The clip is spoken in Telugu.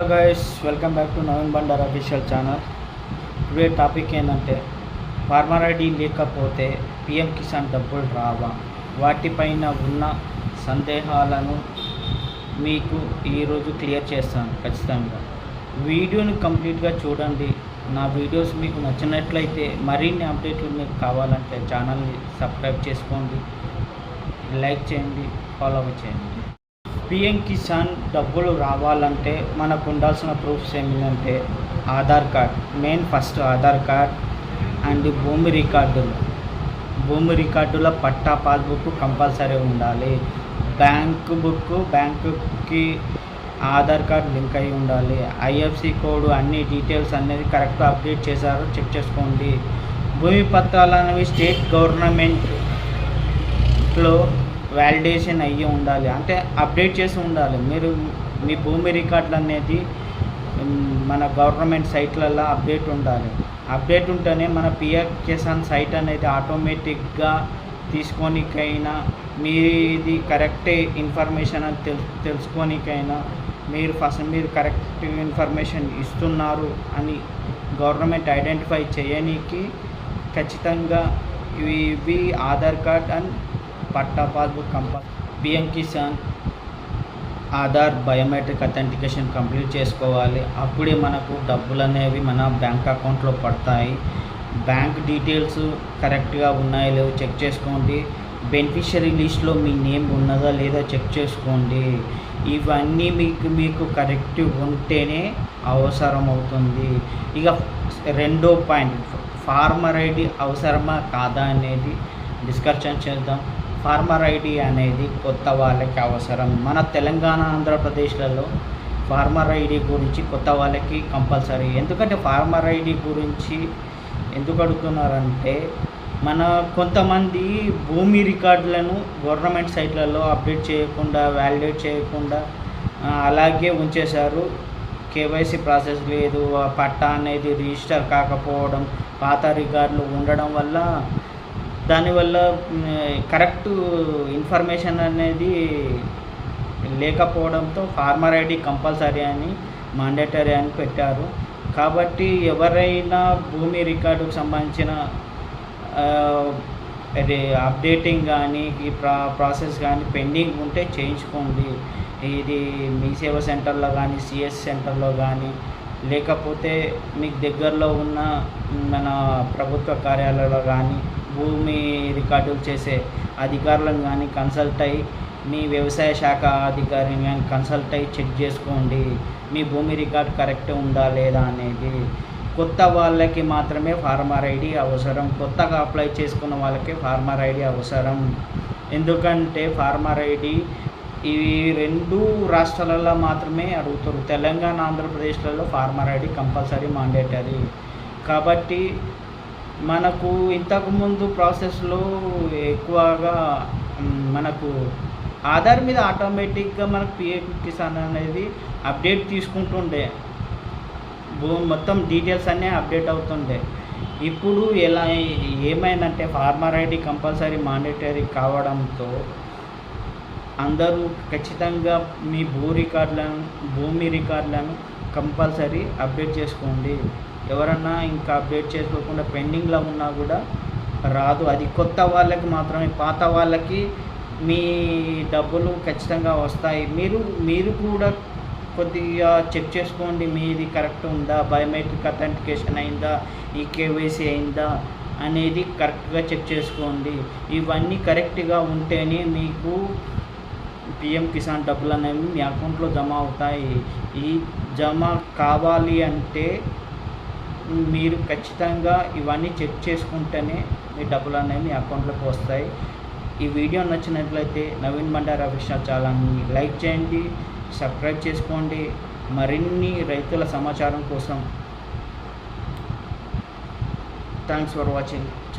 Hello guys welcome back to Naveen Bandar official channel today topic ఏంటంటే ఫార్మర్ ఐడి లేకపోతే పిఎం కిసాన్ డబ్బులు రావా? వాటిపైన ఉన్న సందేహాలను మీకు ఈరోజు క్లియర్ చేస్తాను ఖచ్చితంగా. వీడియోని కంప్లీట్గా చూడండి. నా వీడియోస్ మీకు నచ్చినట్లయితే మరిన్ని అప్డేట్లు మీకు కావాలంటే ఛానల్ని సబ్స్క్రైబ్ చేసుకోండి. లైక్ చేయండి ఫాలో చేయండి. పిఎం కిసాన్ డబ్బులు రావాలంటే మనకు ఉండాల్సిన ప్రూఫ్స్ ఏమిటంటే Aadhaar card main first Aadhaar card and భూమి రికార్డులు. భూమి రికార్డుల పట్టా పాస్బుక్ కంపల్సరీ ఉండాలి. బ్యాంక్ బుక్ బ్యాంకుకి ఆధార్ కార్డ్ లింక్ అయి ఉండాలి. ఐఎఫ్సి కోడ్ అన్ని డీటెయిల్స్ అనేది కరెక్ట్గా అప్డేట్ చేశారో చెక్ చేసుకోండి. భూమి పత్రాలు అనేవి స్టేట్ గవర్నమెంట్లో వ్యాలిడేషన్ అయ్యి ఉండాలి. అంటే అప్డేట్ చేసి ఉండాలి. మీరు మీ భూమి రికార్డులు అనేది మన గవర్నమెంట్ సైట్లలో అప్డేట్ ఉండాలి. అప్డేట్ ఉంటేనే మన పిఎఫ్ కిసాన్ సైట్ అనేది ఆటోమేటిక్గా తీసుకోనికైనా మీది కరెక్ట్ ఇన్ఫర్మేషన్ అని తెలు తెలుసుకోనికైనా మీరు ఫస్ట్ మీరు కరెక్ట్ ఇన్ఫర్మేషన్ ఇస్తున్నారు అని గవర్నమెంట్ ఐడెంటిఫై చేయనీకి ఖచ్చితంగా ఇవి Aadhaar card and patta passbook కంపల్ PM Kisan Aadhaar biometric authentication complete చేసుకోవాలి. అప్పుడే మనకు డబ్బులు అనేవి మన బ్యాంక్ అకౌంట్లో పడతాయి. బ్యాంక్ డీటెయిల్స్ కరెక్ట్గా ఉన్నాయో లేవో చెక్ చేసుకోండి. బెనిఫిషరీ లిస్ట్లో మీ నేమ్ ఉన్నదా లేదా చెక్ చేసుకోండి. ఇవన్నీ మీకు మీకు కరెక్ట్ ఉంటేనే అవసరం అవుతుంది. ఇక రెండో పాయింట్ ఫార్మర్ ఐడి అవసరమా కాదా అనేది డిస్కషన్ చేద్దాం. ఫార్మర్ ఐడి అనేది కొత్త వాళ్ళకి అవసరం. మన తెలంగాణ ఆంధ్రప్రదేశ్లలో ఫార్మర్ ఐడి గురించి కొత్త వాళ్ళకి కంపల్సరీ. ఎందుకంటే ఫార్మర్ ఐడి గురించి ఎందుకు అడుగుతున్నారంటే మన కొంతమంది భూమి రికార్డులను గవర్నమెంట్ సైట్లలో అప్డేట్ చేయకుండా వ్యాలిడేట్ చేయకుండా అలాగే ఉంచేశారు. కేవైసీ ప్రాసెస్ లేదు. ఆ పట్టా అనేది రిజిస్టర్ కాకపోవడం పాత రికార్డులు ఉండడం వల్ల దానివల్ల కరెక్ట్ ఇన్ఫర్మేషన్ అనేది లేకపోవడంతో ఫార్మర్ ఐడి కంపల్సరీ అని మాండేటరీ అని పెట్టారు. కాబట్టి ఎవరైనా భూమి రికార్డుకు సంబంధించిన అది అప్డేటింగ్ కానీ ఈ ప్రా ప్రాసెస్ కానీ పెండింగ్ ఉంటే చేయించుకోండి. ఇది మీ సేవ సెంటర్లో కానీ సిఎస్ సెంటర్లో కానీ లేకపోతే మీకు దగ్గరలో ఉన్న మన ప్రభుత్వ కార్యాలయాల్లో కానీ భూమి రికార్డులు చేసే అధికారులను కానీ కన్సల్ట్ అయ్యి మీ వ్యవసాయ శాఖ అధికారిని కానీ కన్సల్ట్ అయ్యి చెక్ చేసుకోండి. మీ భూమి రికార్డు కరెక్ట్ ఉందా లేదా అనేది. కొత్త వాళ్ళకి మాత్రమే ఫార్మర్ ఐడి అవసరం. కొత్తగా అప్లై చేసుకున్న వాళ్ళకి ఫార్మర్ ఐడి అవసరం. ఎందుకంటే ఫార్మర్ ఐడి ఇవి రెండు రాష్ట్రాలలో మాత్రమే అడుగుతారు. తెలంగాణ ఆంధ్రప్రదేశ్లలో ఫార్మర్ ఐడి కంపల్సరీ మాండేటరీ. కాబట్టి మనకు ఇంతకుముందు ప్రాసెస్లో ఎక్కువగా మనకు ఆధార్ మీద ఆటోమేటిక్గా మనకు పిఏ కిసాన్ అనేది అప్డేట్ తీసుకుంటుండే. భూ మొత్తం డీటెయిల్స్ అన్నీ అప్డేట్ అవుతుండే. ఇప్పుడు ఎలా ఏమైందంటే ఫార్మర్ ఐడి కంపల్సరీ మాండేటరీ కావడంతో అందరూ ఖచ్చితంగా మీ భూ రికార్డులను భూమి రికార్డులను కంపల్సరీ అప్డేట్ చేసుకోండి. ఎవరన్నా ఇంకా అప్డేట్ చేసుకోకుండా పెండింగ్లో ఉన్నా కూడా రాదు. అది కొత్త వాళ్ళకి మాత్రమే పాత వాళ్ళకి మీ డబ్బులు ఖచ్చితంగా వస్తాయి. మీరు మీరు కూడా కొద్దిగా చెక్ చేసుకోండి మీది కరెక్ట్ ఉందా? బయోమెట్రిక్ అథెంటికేషన్ అయిందా? ఈ కేవైసీ అయిందా? అనేది కరెక్ట్గా చెక్ చేసుకోండి. ఇవన్నీ కరెక్ట్గా ఉంటేనే మీకు పిఎం కిసాన్ డబ్బులు అనేవి మీ అకౌంట్లో జమ అవుతాయి. ఈ జమ కావాలి అంటే మీరు ఖచ్చితంగా ఇవన్నీ చెక్ చేసుకుంటేనే మీ డబ్బులు అనేవి మీ అకౌంట్లోకి వస్తాయి. ఈ వీడియో నచ్చినట్లయితే నవీన్ బండార విషయ ఛానల్ని లైక్ చేయండి సబ్స్క్రైబ్ చేసుకోండి. మరిన్ని రైతుల సమాచారం కోసం థ్యాంక్స్ ఫర్ వాచింగ్ ఛానల్.